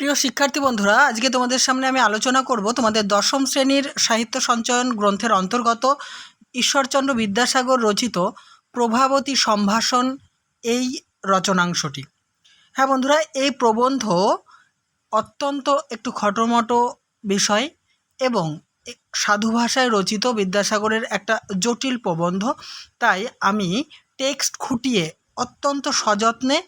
প্রিয় শিক্ষার্থী বন্ধুরা, আজকে তোমাদের সামনে আমি আলোচনা করব তোমাদের দশম শ্রেণির সাহিত্য সঞ্চয়ন গ্রন্থের অন্তর্গত ঈশ্বরচন্দ্র বিদ্যাসাগর রচিত প্রভাবতী সম্ভাষণ এই রচনাংশটি। হ্যাঁ বন্ধুরা, এই প্রবন্ধ অত্যন্ত একটু খটোমটো বিষয় এবং সাধু ভাষায় রচিত বিদ্যাসাগরের একটা জটিল প্রবন্ধ। তাই আমি টেক্সট খুঁটিয়ে অত্যন্ত সযত্নে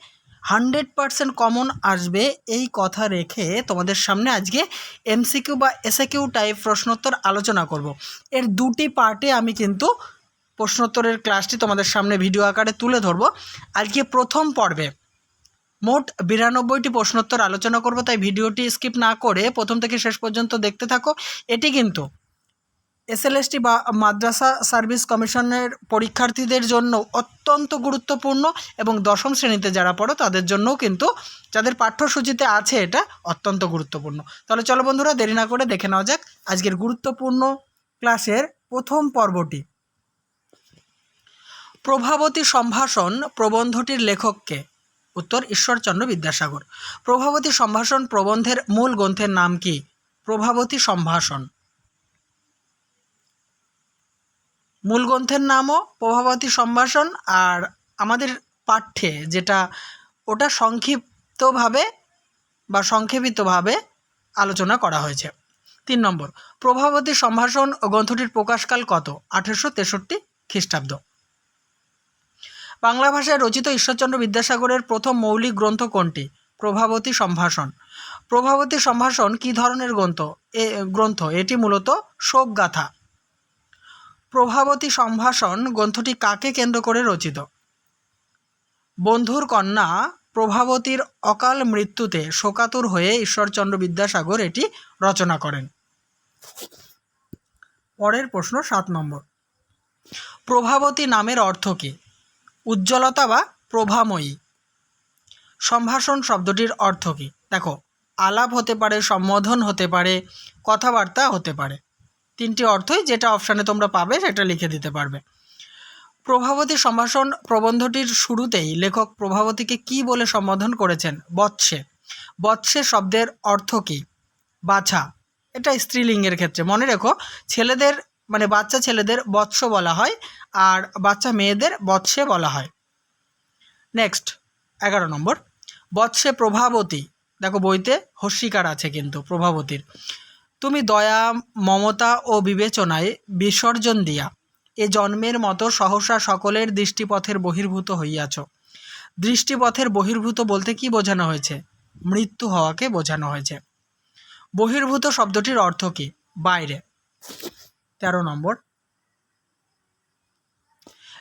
হান্ড্রেড পারসেন্ট কমন আসবে এই কথা রেখে তোমাদের সামনে আজকে এমসিকিউ বা এসএকিউ টাইপ প্রশ্নোত্তর আলোচনা করব। এর দুটি পার্টে আমি কিন্তু প্রশ্নোত্তরের ক্লাসটি তোমাদের সামনে ভিডিও আকারে তুলে ধরবো। আজকে প্রথম পর্বে মোট বিরানব্বইটি প্রশ্নোত্তর আলোচনা করব, তাই ভিডিওটি স্কিপ না করে প্রথম থেকে শেষ পর্যন্ত দেখতে থাকো। এটি কিন্তু এসএলএসটি বা মাদ্রাসা সার্ভিস কমিশনের পরীক্ষার্থীদের জন্য অত্যন্ত গুরুত্বপূর্ণ এবং দশম শ্রেণীতে যারা পড়ো, তাদের জন্যও কিন্তু যাদের পাঠ্যসূচিতে আছে এটা অত্যন্ত গুরুত্বপূর্ণ। তাহলে চলো বন্ধুরা, দেরি না করে দেখে নেওয়া যাক আজকের গুরুত্বপূর্ণ ক্লাসের প্রথম পর্বটি। প্রভাবতী সম্ভাষণ প্রবন্ধটির লেখককে। উত্তর, ঈশ্বরচন্দ্র বিদ্যাসাগর। প্রভাবতী সম্ভাষণ প্রবন্ধের মূল গ্রন্থের নাম কি? প্রভাবতী সম্ভাষণ। মূল গ্রন্থের নামও প্রভাবতী সম্ভাষণ আর আমাদের পাঠ্যে যেটা ওটা সংক্ষিপ্তভাবে বা সংক্ষেপিতভাবে আলোচনা করা হয়েছে। তিন নম্বর, প্রভাবতী সম্ভাষণ ও গ্রন্থটির প্রকাশকাল কত? আঠেরোশো তেষট্টি খ্রিস্টাব্দ। বাংলা ভাষায় রচিত ঈশ্বরচন্দ্র বিদ্যাসাগরের প্রথম মৌলিক গ্রন্থ কোনটি? প্রভাবতী সম্ভাষণ। প্রভাবতী সম্ভাষণ কী ধরনের গ্রন্থ? এ, গ্রন্থ, এটি মূলত শোক শোকগাথা। প্রভাবতী সম্ভাষণ গ্রন্থটি কাকে কেন্দ্র করে রচিত? বন্ধুর কন্যা প্রভাবতীর অকাল মৃত্যুতে শোকাতুর হয়ে ঈশ্বরচন্দ্র বিদ্যাসাগর এটি রচনা করেন। পরের প্রশ্ন সাত নম্বর। প্রভাবতী নামের অর্থ কী? উজ্জ্বলতা বা প্রভাময়ী। সম্ভাষণ শব্দটির অর্থ কী? দেখো, আলাপ হতে পারে, সম্বোধন হতে পারে, কথাবার্তা হতে পারে। তিনটি অর্থই যেটা অপশানে তোমরা পাবে সেটা লিখে দিতে পারবে। প্রভাবতী সম্ভাষণ প্রবন্ধটির শুরুতেই লেখক প্রভাবতীকে কি বলে সম্বোধন করেছেন? বৎসে। বৎসে শব্দের অর্থ কী? বাছা। এটা স্ত্রীলিঙ্গের ক্ষেত্রে। মনে রেখো, ছেলেদের মানে বাচ্চা ছেলেদের বৎস বলা হয় আর বাচ্চা মেয়েদের বৎসে বলা হয়। নেক্সট, এগারো নম্বর। বৎসে প্রভাবতী। দেখো বইতে হস্যিকার আছে কিন্তু প্রভাবতীর। তুমি দয়া, মমতা ও বিবেচনায় বিসর্জন দিয়া এ জন্মের মতো সহসা সকলের দৃষ্টিপথের বহির্ভূত হইয়াছ। দৃষ্টিপথের বহির্ভূত বলতে কি বোঝানো হয়েছে? মৃত্যু হওয়াকে বোঝানো হয়েছে। বহির্ভূত শব্দটির অর্থ কী? বাইরে। তেরো নম্বর।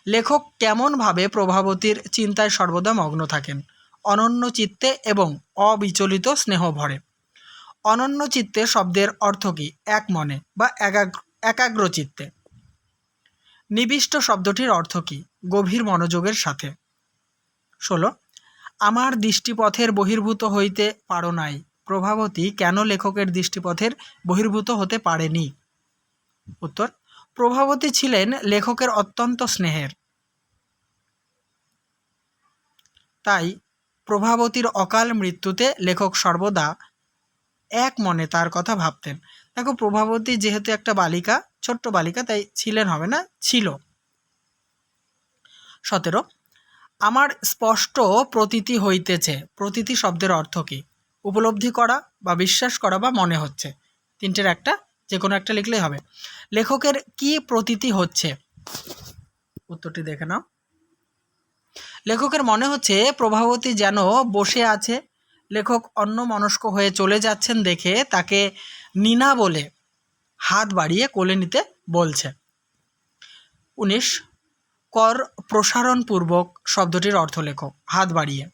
লেখক কেমনভাবে প্রভাবতীর চিন্তায় সর্বদা মগ্ন থাকেন? অনন্য চিত্তে এবং অবিচলিত স্নেহ ভরে। অনন্য চিত্তে শব্দের অর্থ কী? এক মনে বা একাগ্র চিত্তে। নিবিষ্ট শব্দটির অর্থ কী? গভীর মনোযোগের সাথে। ষোলো। আমার দৃষ্টিপথের বহির্ভূত হইতে পারো নাই। প্রভাবতী কেন লেখকের দৃষ্টিপথের বহির্ভূত হতে পারেনি? উত্তর, প্রভাবতী ছিলেন লেখকের অত্যন্ত স্নেহের। তাই প্রভাবতীর অকাল মৃত্যুতে লেখক সর্বদা এক মনে তার কথা ভাবতেন। দেখো, প্রভাবতী যেহেতু একটা বালিকা, ছোট্ট বালিকা, তাই ছিলেন হবে না, ছিল। সতেরো, আমার স্পষ্ট প্রতীতি হইতেছে। প্রতীতি শব্দের অর্থ কী? উপলব্ধি করা বা বিশ্বাস করা বা মনে হচ্ছে। তিনটের একটা যে কোনো একটা লিখলেই হবে। লেখকের কি প্রতীতি হচ্ছে? উত্তরটি দেখে নাও। লেখকের মনে হচ্ছে, প্রভাবতী যেন বসে আছে লেখক অন্য মনস্ক হয়ে চলে যাচ্ছেন দেখে তাকে নিনা বলে হাত বাড়িয়ে কোলে নিতে বলছে। উনিশ, কর প্রসারণপূর্বক শব্দটির অর্থ লেখো, হাত বাড়িয়ে।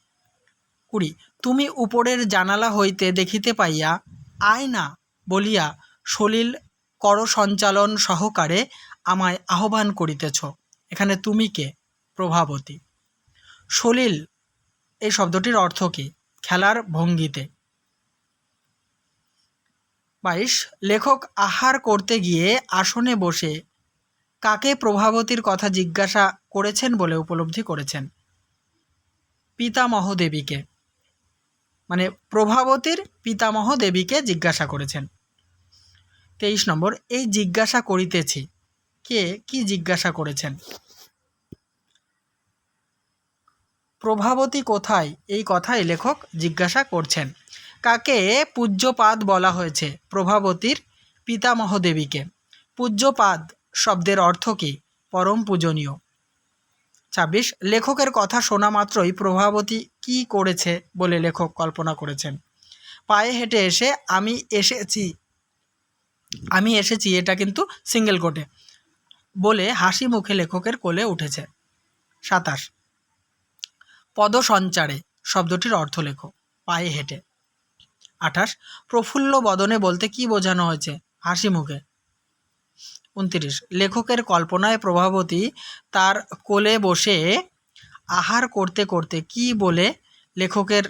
কুড়ি, তুমি উপরের জানালা হইতে দেখিতে পাইয়া আয় না বলিয়া সলিল কর সঞ্চালন সহকারে আমায় আহ্বান করিতেছ। এখানে তুমি কে? প্রভাবতী। সলিল, এই শব্দটির অর্থ কী? খেলার ভঙ্গিতে। বাইশ, লেখক আহার করতে গিয়ে আসনে বসে কাকে প্রভাবতীর কথা জিজ্ঞাসা করেছেন বলে উপলব্ধি করেছেন? পিতামহ দেবীকে মানে প্রভাবতীর পিতামহ দেবীকে জিজ্ঞাসা করেছেন। তেইশ নম্বর, এই জিজ্ঞাসা করিতেছি, কে কি জিজ্ঞাসা করেছেন? প্রভাবতী কোথায়? এই কথাই লেখক জিজ্ঞাসা করছেন। কাকে পূজ্যপাদ বলা হয়েছে? প্রভাবতীর পিতামহ দেবীকে। পূজ্যপাদ শব্দের অর্থ কী? পরম পূজনীয়। ছাব্বিশ, লেখকের কথা শোনা মাত্রই প্রভাবতী কি করেছে বলে লেখক কল্পনা করেছেন। পায়ে হেঁটে এসে, আমি এসেছি। আমি এসেছি। এটা কিন্তু সিঙ্গেল কোটে বলে হাসি মুখে লেখকের কোলে উঠেছে। সাতাশ পদসঞ্চারে শব্দটির অর্থ লেখো, পায়ে হেঁটে। আঠাশ, প্রফুল্ল বদনে বলতে কি বোঝানো হয়েছে? হাসি মুখে। উনত্রিশ, লেখকের কল্পনায় প্রভাবতী তার কোলে বসে আহার করতে করতে কি বলে লেখকের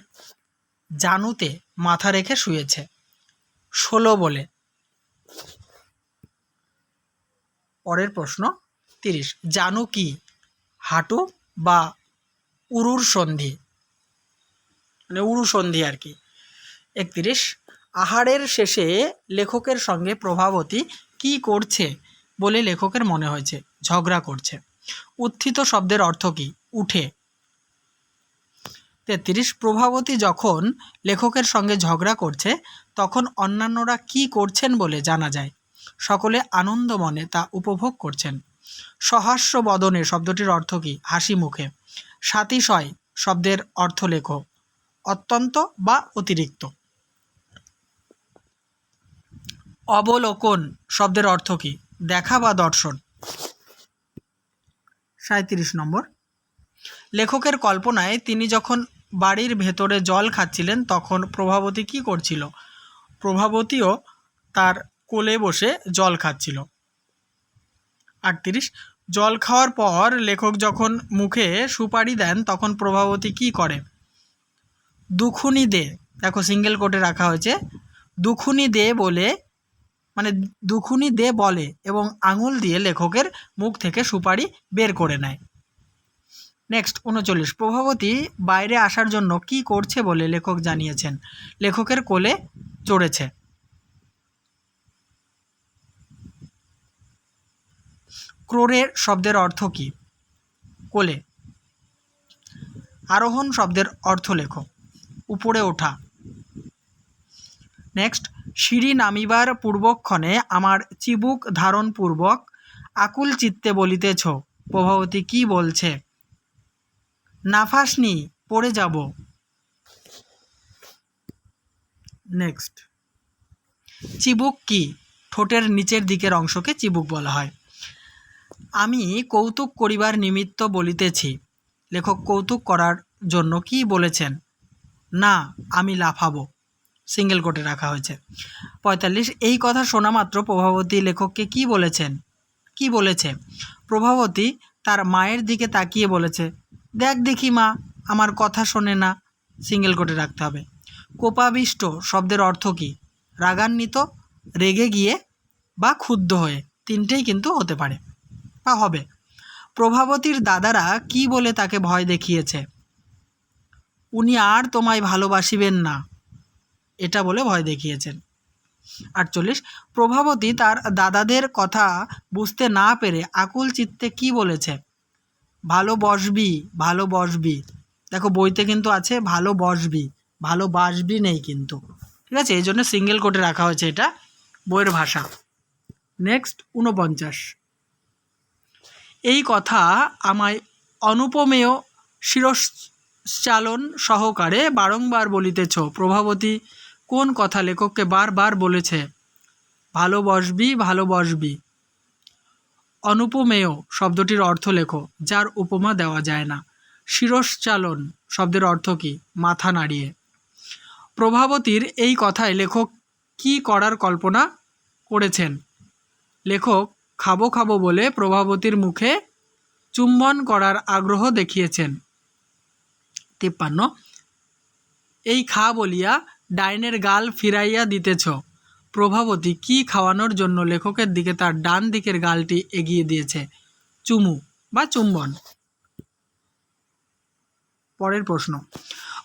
জানুতে মাথা রেখে শুয়েছে? ষোলো বলে। পরের প্রশ্ন, তিরিশ, জানু কি? হাঁটু বা উরুর সন্ধি। মানে উরু সন্ধি আর কি। একত্রিশ, আহারের শেষে লেখকের সঙ্গে প্রভাবতী কি করছে বলে লেখকের মনে হয়েছে, ঝগড়া করছে। উত্থিত শব্দের অর্থ কী? উঠে। তেত্রিশ, প্রভাবতী যখন লেখকের সঙ্গে ঝগড়া করছে, তখন অন্যান্যরা কি করছেন বলে জানা যায়। সকলে আনন্দ মনে তা উপভোগ করছেন। সহাস্য বদনে শব্দটির অর্থ কী? হাসি মুখে। সাতিশয় শব্দের অর্থ লেখো অত্যন্ত বা অতিরিক্ত। অবলোকন শব্দের অর্থ কী? দেখা বা দর্শন। সাঁত্রিশ নম্বর। লেখকের কল্পনায় তিনি যখন বাড়ির ভেতরে জল খাচ্ছিলেন, তখন প্রভাবতী কি করছিল? প্রভাবতীও তার কোলে বসে জল খাচ্ছিল। আটত্রিশ। জল খাওয়ার পর লেখক যখন মুখে সুপারি দেন, তখন প্রভাবতী কি করে? দুখুনি দে। দেখো সিঙ্গেল কোটে রাখা হয়েছে, দুখুনি দে বলে মানে দুখুনি দে বলে এবং আঙুল দিয়ে লেখকের মুখ থেকে সুপারি বের করে নেয়। নেক্সট উনচল্লিশ। প্রভাবতী বাইরে আসার জন্য কি করছে বলে লেখক জানিয়েছেন। লেখকের কোলে চড়েছে। ক্রোড়ের শব্দের অর্থ কী? কোলে। আরোহণ শব্দের অর্থ লেখো। উপরে ওঠা। নেক্সট, সিঁড়ি নামিবার পূর্বক্ষণে আমার চিবুক ধারণ পূর্বক আকুল চিত্তে বলিতেছ, প্রভাবতী কি বলছে? নাফাসনি পড়ে যাব। নেক্সট, চিবুক কি? ঠোঁটের নিচের দিকের অংশকে চিবুক বলা হয়। আমি কৌতুক করিবার নিমিত্ত বলিতেছি, লেখক কৌতুক করার জন্য কি বলেছেন? না, আমি লাফাবো। সিঙ্গেল কোটে রাখা হয়েছে। পঁয়তাল্লিশ, এই কথা শোনা মাত্র প্রভাবতী লেখককে কি বলেছেন? কি বলেছে? প্রভাবতী তার মায়ের দিকে তাকিয়ে বলেছে, দেখ দেখি মা, আমার কথা শোনে না। সিঙ্গেল কোটে রাখতে হবে। কোপাবিষ্ট শব্দের অর্থ কী? রাগান্বিত, রেগে গিয়ে বা ক্ষুব্ধ হয়ে, তিনটেই কিন্তু হতে পারে। বা হবে। প্রভাবতীর দাদারা কি বলে তাকে ভয় দেখিয়েছে? উনি আর তোমায় ভালোবাসিবেন না, এটা বলে ভয় দেখিয়েছেন। আটচল্লিশ, প্রভাবতী তার দাদাদের কথা বুঝতে না পেরে আকুল চিত্তে কি বলেছে? ভালো বসবি ভালো বসবি। দেখো, বইতে কিন্তু আছে, ভালো বসবি, ভালো বাসবি নেই কিন্তু। ঠিক আছে? এই জন্য সিঙ্গেল কোটে রাখা হয়েছে এটা, বইয়ের ভাষা। নেক্সট ঊনপঞ্চাশ। এই কথা আমায় অনুপমেয় শিরশ্চালন সহকারে বারংবার বলিতেছ, প্রভাবতী, কোন কথা লেখককে বারবার বলেছে? ভালোবসবি ভালোবসবি অনুপমেয় শব্দটির অর্থ লেখো, যার উপমা দেওয়া যায় না। শিরশ্চালন শব্দের অর্থ কী? মাথা নাড়িয়ে। প্রভাবতীর এই কথায় লেখক কি করার কল্পনা করেছেন? লেখক খাব খাব বলে প্রভাবতীর মুখে চুম্বন করার আগ্রহ দেখিয়েছেন। তিপ্পান্ন। এই খা বলিয়া ডাইনের গাল ফিরাইয়া দিতেছ। প্রভাবতী কি খাওয়ানোর জন্য লেখকের দিকে তার ডান দিকের গালটি এগিয়ে দিয়েছে। চুমু বা চুম্বন। পরের প্রশ্ন।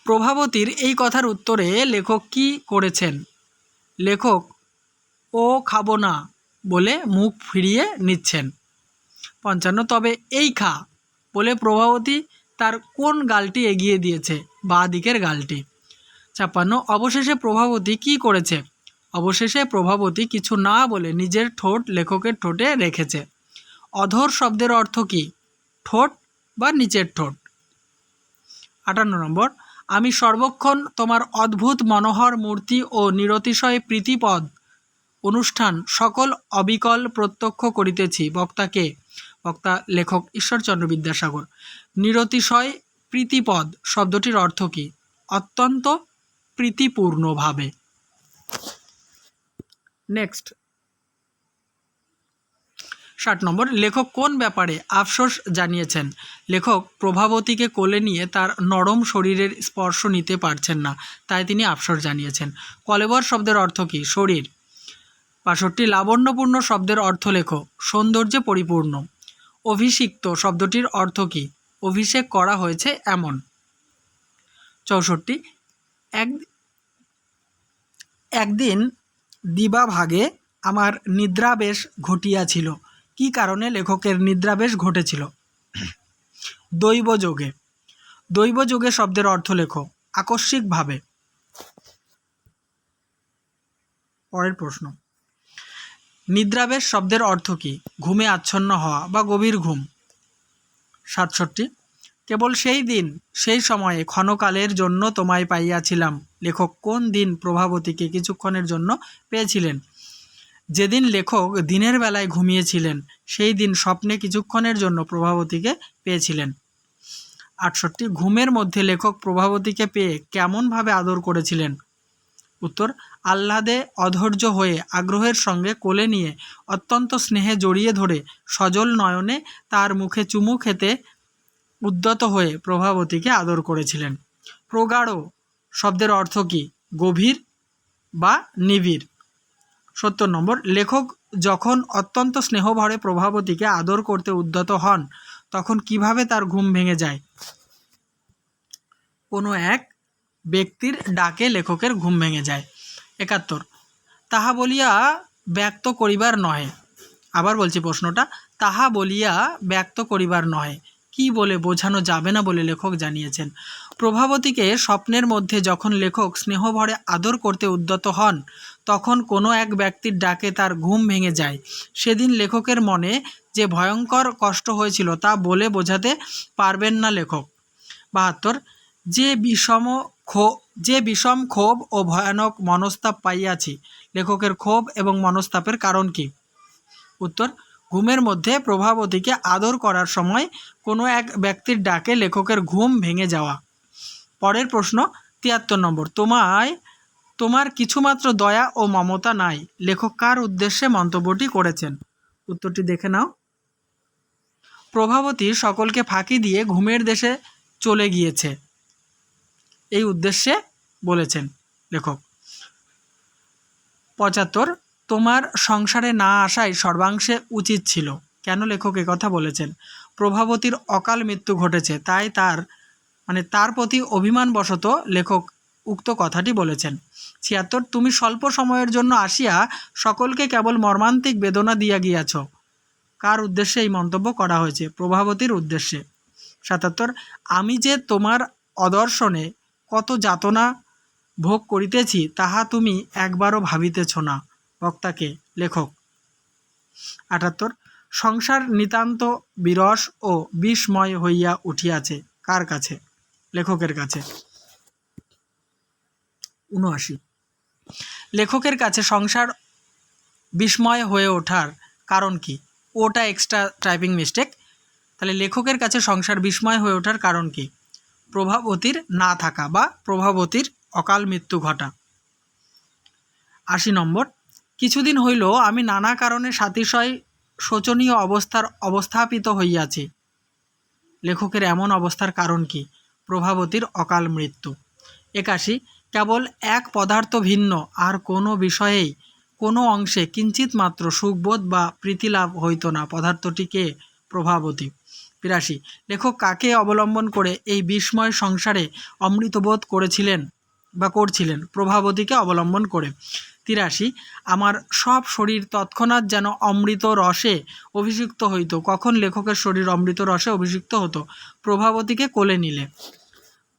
প্রভাবতীর এই কথার উত্তরে লেখক কি করেছেন? লেখক, ও খাব না বলে মুখ ফিরিয়ে নিচ্ছেন। পঞ্চান্ন, তবে এই খা, বলে প্রভাবতী তার কোন গালটি এগিয়ে দিয়েছে, বা দিকের গালটি? ছাপ্পান্ন, অবশেষে প্রভাবতী কি করেছে? অবশেষে প্রভাবতী কিছু না বলে নিজের ঠোঁট লেখকের ঠোঁটে রেখেছে। অধর শব্দের অর্থ কী? ঠোঁট বা নিচের ঠোঁট? আটান্ন নম্বর, আমি সর্বক্ষণ তোমার অদ্ভুত মনোহর মূর্তি ও নিরতিশয় প্রীতিপদ অনুষ্ঠান সকল অবিকল প্রত্যক্ষ করিতেছি, বক্তাকে, বক্তা লেখক ঈশ্বরচন্দ্র বিদ্যাসাগর। নিরতিশয় প্রীতিপদ শব্দটির অর্থ কী? অত্যন্ত প্রীতিপূর্ণভাবে। নেক্সট ষাট নম্বর, লেখক কোন ব্যাপারে আফসোস জানিয়েছেন? লেখক প্রভাবতীকে কোলে নিয়ে তার নরম শরীরের স্পর্শ নিতে পারছেন না, তাই তিনি আফসোস জানিয়েছেন। কলেবর শব্দের অর্থ কী? শরীর। বাষট্টি লাবণ্যপূর্ণ শব্দের অর্থ লেখো, সৌন্দর্যে পরিপূর্ণ। অভিষিক্ত শব্দটির অর্থ কী? অভিষেক করা হয়েছে এমন। চৌষট্টি, এক একদিন দিবাভাগে আমার নিদ্রাবেশ ঘটিয়াছিল। কি কারণে লেখকের নিদ্রাবেশ ঘটেছিল? দৈবযোগে। দৈবযোগে শব্দের অর্থ লেখো, আকস্মিকভাবে। পরের প্রশ্ন। নিদ্রাবেশ শব্দের অর্থ কী? ঘুমে আচ্ছন্ন হওয়া বা গভীর ঘুম। সাতষট্টি। কেবল সেই দিন, সেই সময়ে ক্ষণকালের জন্য তোমায় পাইয়াছিলাম। লেখক কোন দিন প্রভাবতীকে কিছুক্ষণের জন্য পেয়েছিলেন? যেদিন লেখক দিনের বেলায় ঘুমিয়েছিলেন, সেই দিন স্বপ্নে কিছুক্ষণের জন্য প্রভাবতীকে পেয়েছিলেন। আটষট্টি। ঘুমের মধ্যে লেখক প্রভাবতীকে পেয়ে কেমনভাবে আদর করেছিলেন? উত্তর আহ্লাদে অধৈর্য হয়ে আগ্রহের সঙ্গে কোলে নিয়ে অত্যন্ত স্নেহে জড়িয়ে ধরে সজল নয়নে তার মুখে চুমু খেতে উদ্যত হয়ে প্রভাবতীকে আদর করেছিলেন। প্রগাঢ় শব্দের অর্থ কী? গভীর বা নিবিড়? সত্তর নম্বর, লেখক যখন অত্যন্ত স্নেহভরে প্রভাবতীকে আদর করতে উদ্যত হন, তখন কীভাবে তার ঘুম ভেঙে যায়? কোনো এক ব্যক্তির ডাকে লেখকের ঘুম ভেঙে যায়। একাত্তর। তাহা বলিয়া ব্যক্ত করিবার নহে। আবার বলছি প্রশ্নটা, তাহা বলিয়া ব্যক্ত করিবার নহে। কি বলে বোঝানো যাবে না বলে লেখক জানিয়েছেন। প্রভাবতীকে স্বপ্নের মধ্যে যখন লেখক স্নেহভরে আদর করতে উদ্যত হন, তখন কোনো এক ব্যক্তির ডাকে তার ঘুম ভেঙে যায়। সেদিন লেখকের মনে যে ভয়ঙ্কর কষ্ট হয়েছিল তা বলে বোঝাতে পারবেন না লেখক। বাহাত্তর, যে বিষম ক্ষো যে বিষম ক্ষোভ ও ভয়ানক মনস্তাপ পাইয়াছি, লেখকের ক্ষোভ এবং মনস্তাপের কারণ কি? উত্তর, ঘুমের মধ্যে প্রভাবতীকে আদর করার সময় কোনো এক ব্যক্তির ডাকে লেখকের ঘুম ভেঙে যাওয়া। পরের প্রশ্ন, তিয়াত্তর নম্বর, তোমায়, তোমার কিছুমাত্র দয়া ও মমতা নাই, লেখক কার উদ্দেশ্যে মন্তব্যটি করেছেন? উত্তরটি দেখে নাও। প্রভাবতী সকলকে ফাঁকি দিয়ে ঘুমের দেশে চলে গিয়েছে। এই উদ্দেশ্যে বলেছেন লেখক। পঁচাত্তর, তোমার সংসারে না আসাই সর্বাংশে উচিত ছিল। কেন লেখক কথা বলেছেন? প্রভাবতীর অকাল মৃত্যু ঘটেছে, তাই তার মানে তার প্রতি অভিমানবশত লেখক উক্ত কথাটি বলেছেন। ছিয়াত্তর, তুমি স্বল্প সময়ের জন্য আসিয়া সকলকে কেবল মর্মান্তিক বেদনা দিয়া গিয়াছ। কার উদ্দেশ্যে এই মন্তব্য করা হয়েছে? প্রভাবতীর উদ্দেশ্যে। সাতাত্তর, আমি যে তোমার অদর্শনে কত যাতনা ভোগ করিতেছি, তাহা তুমি একবারও ভাবিতেছ না, বক্তাকে, লেখক। আটাত্তর, সংসার নিতান্ত বিরস ও বিস্ময় হইয়া উঠিয়াছে, কার কাছে? লেখকের কাছে। উনআশি, লেখকের কাছে সংসার বিস্ময় হয়ে ওঠার কারণ কি? ওটা এক্সট্রা টাইপিং মিস্টেক তাহলে লেখকের কাছে সংসার বিস্ময় হয়ে ওঠার কারণ কি? প্রভাবতীর না থাকা বা প্রভাবতীর অকাল মৃত্যু ঘটা। আশি নম্বর, কিছুদিন হইল আমি নানা কারণে সাতিশয় শোচনীয় অবস্থার অবস্থাপিত হইয়াছি। লেখকের এমন অবস্থার কারণ কি? প্রভাবতীর অকাল মৃত্যু। একাশি, কেবল এক পদার্থ ভিন্ন, আর কোনো বিষয়েই, কোনো অংশে কিঞ্চিত মাত্র সুখবোধ বা প্রীতিলাভ হইত না। পদার্থটিকে প্রভাবতী। তিরাশি লেখক কাকে অবলম্বন করে এই বিস্ময় সংসারে অমৃতবোধ করেছিলেন বা করছিলেন? প্রভাবতীকে অবলম্বন করে। তিরাশি, আমার সব শরীর তৎক্ষণাৎ যেন অমৃত রসে অভিষিক্ত হইতো। কখন লেখকের শরীর অমৃত রসে অভিষিক্ত হতো? প্রভাবতীকে কোলে নিলে।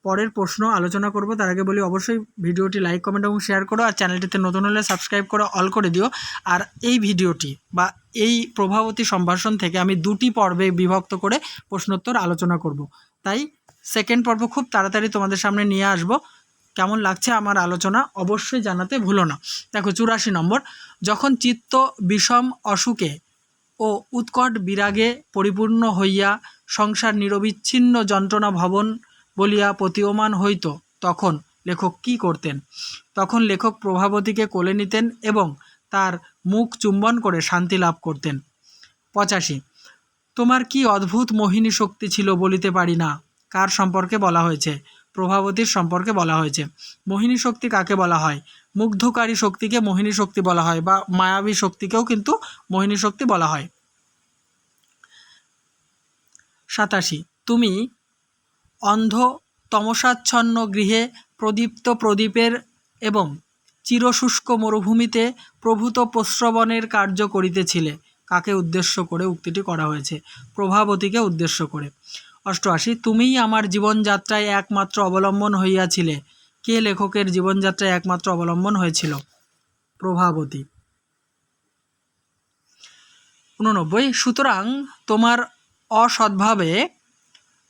পরের প্রশ্ন আলোচনা করব, তার আগে বলি অবশ্যই ভিডিওটি লাইক কমেন্ট এবং শেয়ার করো আর চ্যানেলটিতে নতুন হলে সাবস্ক্রাইব করে অল করে দিও। আর এই ভিডিওটি বা এই প্রভাবতী সম্ভাষণ থেকে আমি দুটি পর্বে বিভক্ত করে প্রশ্নোত্তর আলোচনা করব। তাই সেকেন্ড পর্ব খুব তাড়াতাড়ি তোমাদের সামনে নিয়ে আসব। কেমন লাগছে আমার আলোচনা অবশ্যই জানাতে ভুলো না। দেখো চুরাশি নম্বর, যখন চিত্ত বিষম অসুখে ও উৎকট বিরাগে পরিপূর্ণ হইয়া সংসার নিরবিচ্ছিন্ন যন্ত্রণা ভবন বলিয়া প্রতীয়মান হইত, তখন লেখক কি করতেন? তখন লেখক প্রভাবতীকে কোলে নিতেন এবং তার মুখ চুম্বন করে শান্তি লাভ করতেন। পঁচাশি, তোমার কি অদ্ভুত মোহিনী শক্তি ছিল বলিতে পারি না? কার সম্পর্কে বলা হয়েছে? প্রভাবতীর সম্পর্কে বলা হয়েছে। মোহিনী শক্তি কাকে বলা হয়? মুগ্ধকারী শক্তিকে মোহিনী শক্তি বলা হয় বা মায়াবী শক্তিকেও কিন্তু মোহিনী শক্তি বলা হয়। সাতাশি, তুমি অন্ধ তমসাচ্ছন্ন গৃহে প্রদীপ্ত প্রদীপের এবং চিরশুষ্ক মরুভূমিতে প্রভূত প্রশ্রবণের কার্য করিতেছিলে। কাকে উদ্দেশ্য করে উক্তিটি করা হয়েছে? প্রভাবতীকে উদ্দেশ্য করে। অষ্টআশি, তুমিই আমার জীবনযাত্রায় একমাত্র অবলম্বন হইয়াছিলে। কে লেখকের জীবনযাত্রায় একমাত্র অবলম্বন হয়েছিল? প্রভাবতী। উননব্বই সুতরাং তোমার অসদ্ভাবে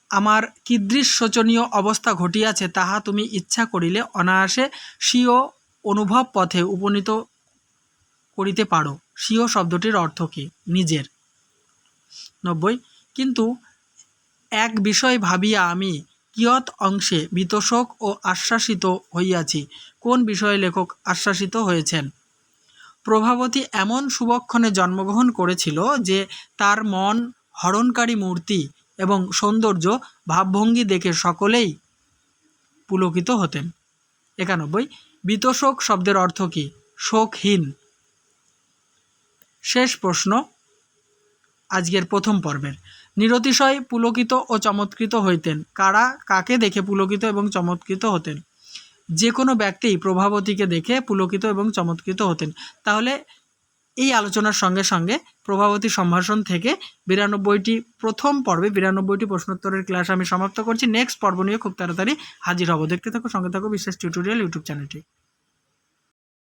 আমার কীদৃশ শোচনীয় অবস্থা ঘটিয়াছে তাহা তুমি ইচ্ছা করিলে অনায়াসে স্বীয় অনুভব পথে উপনীত করিতে পারো। স্বীয় শব্দটির অর্থ কী? নিজের। নব্বই। কিন্তু এক বিষয় ভাবিয়া আমি কিয়ৎ অংশে বিতোষক ও আশ্বাসিত হইয়াছি। কোন বিষয়ে লেখক আশ্বাসিত হয়েছেন? প্রভাবতী এমন সুবক্ষণে জন্মগ্রহণ করেছিল যে তার মন হরণকারী মূর্তি এবং সৌন্দর্য ভাবভঙ্গি দেখে সকলেই পুলকিত হতেন। একানব্বই, বিতোষক শব্দের অর্থ কী? শোকহীন। শেষ প্রশ্ন, আজকের প্রথম পর্বের। নিরতিশয় পুলকিত ও চমৎকৃত হইতেন। কারা, কাকে দেখে পুলকিত এবং চমৎকৃত হতেন? যে কোনো ব্যক্তিই প্রভাবতীকে দেখে পুলকিত এবং চমৎকৃত হতেন। তাহলে এই আলোচনার সঙ্গে সঙ্গে প্রভাবতী সম্ভাষণ থেকে বিরানব্বইটি প্রথম পর্বে বিরানব্বইটি প্রশ্নোত্তরের ক্লাস আমি সমাপ্ত করছি। নেক্সট পর্ব নিয়ে খুব তাড়াতাড়ি হাজির হব। দেখতে থাকো, সঙ্গে থাকো বিশেষ টিউটোরিয়াল ইউটিউব চ্যানেলটি।